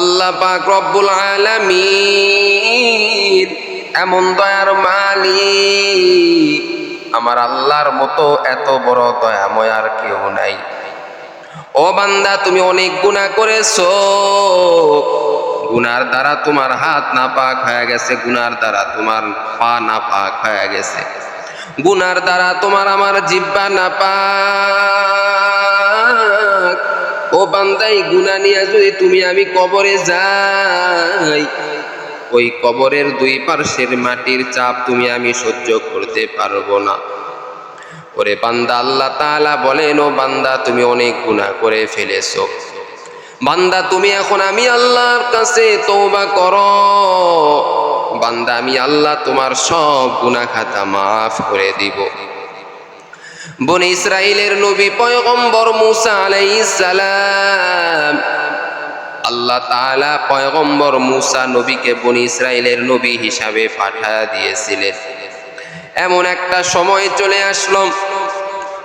আল্লাহ পাক রব্বুল আলামিন, এমন দয়ার মালিক। আমার আল্লাহর মতো এত বড় দয়াময় আর কেউ নাই। ও বান্দা, তুমি অনেক গুনাহ করেছ। গুনার দ্বারা তোমার হাত না পাক হয়ে গেছে গুনার দ্বারা তোমার পা না পাক হয়ে গেছে। গুনার দ্বারা তোমার আমার জিব্বা না পাক ও বান্দাই গুনা নিয়ে যদি তুমি আমি কবরে যাই, ওই কবরের দুই পার্শ্বের মাটির চাপ তুমি আমি সহ্য করতে পারব না। ওরে বান্দা, আল্লাহ তাআলা বলেন, ও বান্দা, তুমি অনেক গুনাহ করে ফেলেছো। বান্দা, তুমি এখন আমি আল্লাহর কাছে তওবা করো। বান্দা, আমি আল্লাহ তোমার সব গুনাহ খাতা মাফ করে দিব। বনে ইসরায়েলের নবী পয়গম্বর মুসা সালাম। আল্লাহ তাআলা পয়গম্বর মুসা নবীকে বনি ইসরায়েলের নবী হিসাবে পাঠায়া দিয়েছিলেন। এমন একটা সময় চলে আসলো।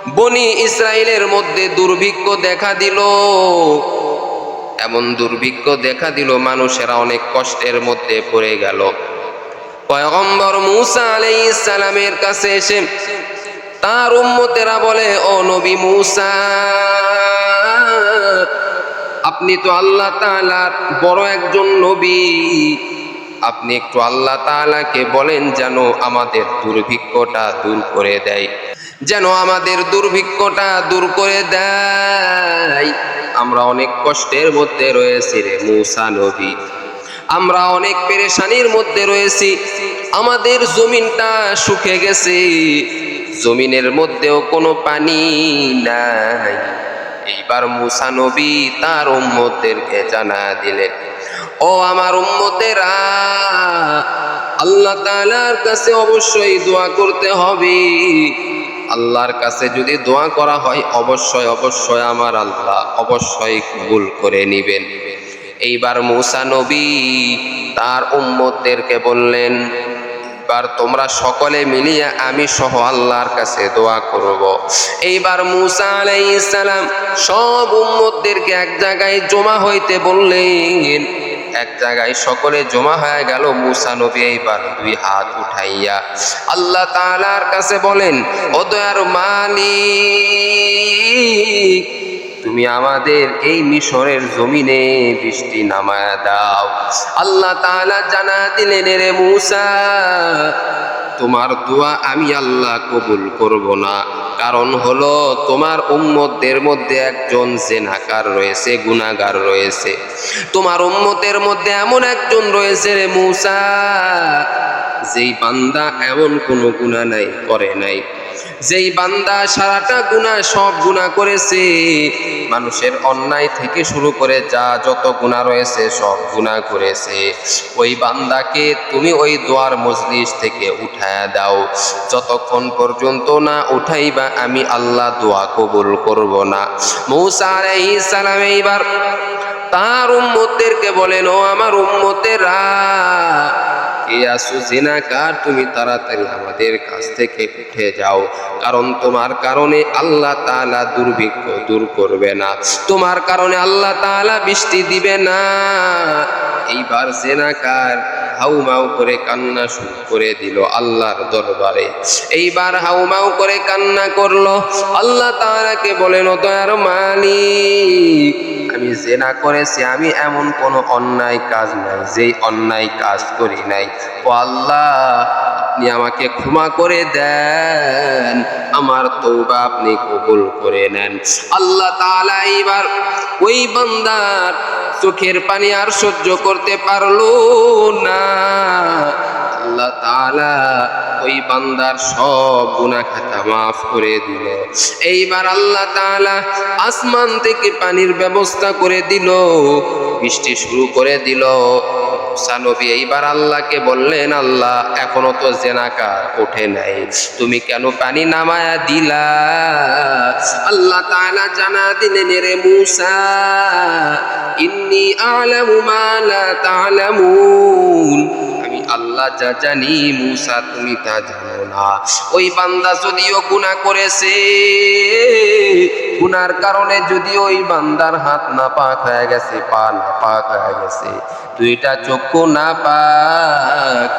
বনি ইসরায়েলের মধ্যে দুর্ভিক্ষ দেখা দিল। এমন দুর্ভিক্ষ দেখা দিল, মানুষেরা অনেক কষ্টের মধ্যে পড়ে গেল। পয়গম্বর মুসা আলাইহিস সালামের কাছে এসে তার উম্মতেরা বলে, ও নবী মুসা, আপনি তো আল্লাহ তাআলার বড় একজন নবী। আপনি একটু আল্লাহ তাআলাকে বলেন যেন আমাদের দুর্ভিক্ষটা দূর করে দেয়। যেন আমাদের দুর্ভিক্ষটা দূর করে দেয়। আমরা অনেক কষ্টের মধ্যে রয়েছি রে মূসা নবী। আমরা অনেক পেরেশানির মধ্যে রয়েছি। আমাদের জমিনটা শুকে গেছে। জমিনের মধ্যেও কোনো পানি নাই। এইবার মুসা নবী তার উম্মতদেরকে জানা দিলেন, ও আমার উম্মতেরা, আল্লাহ তাআলার কাছে অবশ্যই দোয়া করতে হবে। আল্লাহর কাছে যদি দোয়া করা হয়, অবশ্যই অবশ্যই আমার আল্লাহ অবশ্যই কবুল করে নিবেন। এইবার মুসা নবী তার উম্মতদেরকে বললেন এবার তোমরা সকলে মিলিয়ে আমি সহ আল্লাহর কাছে দোয়া করব। এইবার মুসা আলাইহিস সালাম সব উম্মতদেরকে এক জায়গায় জমা হইতে বললেন। এক জায়গায় সকলে জমা হয়ে গেল মুসা নবী এইবার দুই হাত উঠাইয়া। আল্লাহ তাআলার কাছে বলেন, ও দয়ার মালিক তুমি আমাদের এই মিশরের জমিনে বৃষ্টি নামায়া দাও। আল্লাহ তাআলা জানা দিলেন রে মুসা, তোমার দোয়া আমি আল্লাহ কবুল করব না। কারণ হলো তোমার উম্মতদের মধ্যে একজন জেনাকার রয়েছে গুনাগার রয়েছে। তোমার উম্মতের মধ্যে এমন একজন রয়েছে রে মূসা, যেই বান্দা এমন কোনো গুনাহ নাই, করে নাই। যেই বান্দা সারাটা গুনাহ সব গুনাহ করেছে, মানুষের অন্যায় থেকে শুরু করে যা যত গুনাহ রয়েছে সব গুনাহ করেছে। ওই বান্দাকে তুমি ওই দোয়ার মজলিস থেকে উঠায়া দাও। যতক্ষণ পর্যন্ত না উঠাইবা আমি আল্লাহ দোয়া কবুল করব না। মৌসা আলাইহিস সালাম এইবার তার উম্মতদেরকে বলেন, ও আমার উম্মতেরা আসু জিনাকার, তুমি তাড়াতাড়ি আমাদের কাছ থেকে উঠে যাও। কারণ তোমার কারণে আল্লাহ তাআলা দুর্ভিক্ষ দূর করবে না। তোমার কারণে আল্লাহ তাআলা বৃষ্টি দিবে না। এইবার জেনাকার হাউমাউ করে কান্না শুরু করে দিল আল্লাহর দরবারে। এইবার হাউমাউ করে কান্না করল। আল্লাহ তাআলাকে বলেন, ও দয়ার মালিক আমি জেনা করেছি, আমি এমন কোনো অন্যায় কাজ নাই, যেই অন্যায় কাজ করি নাই। ও আল্লাহ, আপনি আমাকে ক্ষমা করে দেন, আমার তৌবা আপনি কবুল করে নেন। আল্লাহ তাআলা এইবার ওই বান্দার চোখের পানি আর সহ্য করতে পারল না। আল্লাহ তাআলা ওই বান্দার সব গুনাহ খাতা মাফ করে দিল। এইবার আল্লাহ তাআলা আসমান থেকে পানির ব্যবস্থা করে দিল, বৃষ্টি শুরু করে দিল। সানবী এইবার আল্লাহকে বললেন, আল্লাহ, এখনও তো জেনাকার ওঠে নাই। তুমি কেন পানি নামায়া দিলা? আল্লাহ তাআলা জানা দিলেন রে মূসা, ইন্নী আ'লামু মা লা তা'লামুন আমি আল্লাহ যা জানি মুসা, তুমি তা জানো না। ওই বান্দা যদিও গুনাহ করেছে, গুনার কারণে যদি ওই বান্দার হাত না পাক হয়ে গেছে, পা না পাক হয়ে গেছে। দুইটা চক্ষু না পাক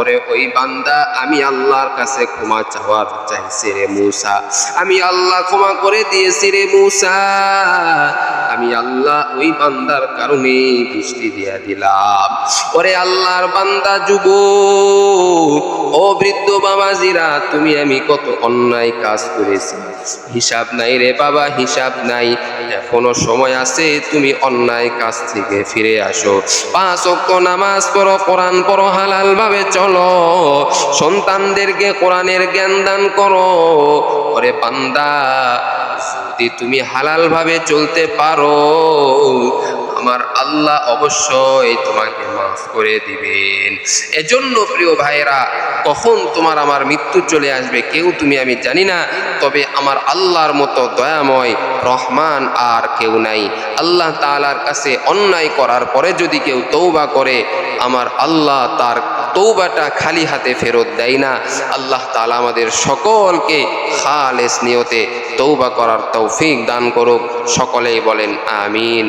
তারপরে ওই বান্দা, আমি আল্লাহর কাছে ক্ষমা চাওয়ার চাইছে রে মূসা। আমি আল্লাহ ক্ষমা করে দিয়েছি রে মূসা। আমি আল্লাহ ওই বান্দার কারণে বৃষ্টি দিয়া দিলাম। ওরে আল্লাহর বান্দা যুব ও বৃদ্ধ বাবাজিরা, তুমি আমি কত অন্যায় কাজ করেছি। হিসাব নাই রে বাবা, হিসাব নাই। এখনও সময় আছে, তুমি অন্যায় কাজ থেকে ফিরে আসো। পাঁচ অক্ত নামাজ পড়ো, কোরআন পড়ো হালাল ভাবে চলো। সন্তানদেরকে কোরআনের জ্ঞান দান করো। ওরে বান্দা, যদি তুমি হালাল ভাবে চলতে পারো, আমার আল্লাহ অবশ্যই তোমাকে মাফ করে দিবেন। এজন্য প্রিয় ভাইয়েরা, কখন তোমার আমার মৃত্যু চলে আসবে কেউ তুমি আমি জানি না, তবে আমার আল্লাহর মতো দয়াময়, রহমান আর কেউ নাই। আল্লাহ তালার কাছে অন্যায় করার পরে যদি কেউ তৌবা করে, আমার আল্লাহ তার তৌবাটা খালি হাতে ফেরত দেয় না। আল্লাহ তালা আমাদের সকলকে খালেস নিয়তে তৌবা করার তৌফিক দান করুক। সকলেই বলেন, আমিন।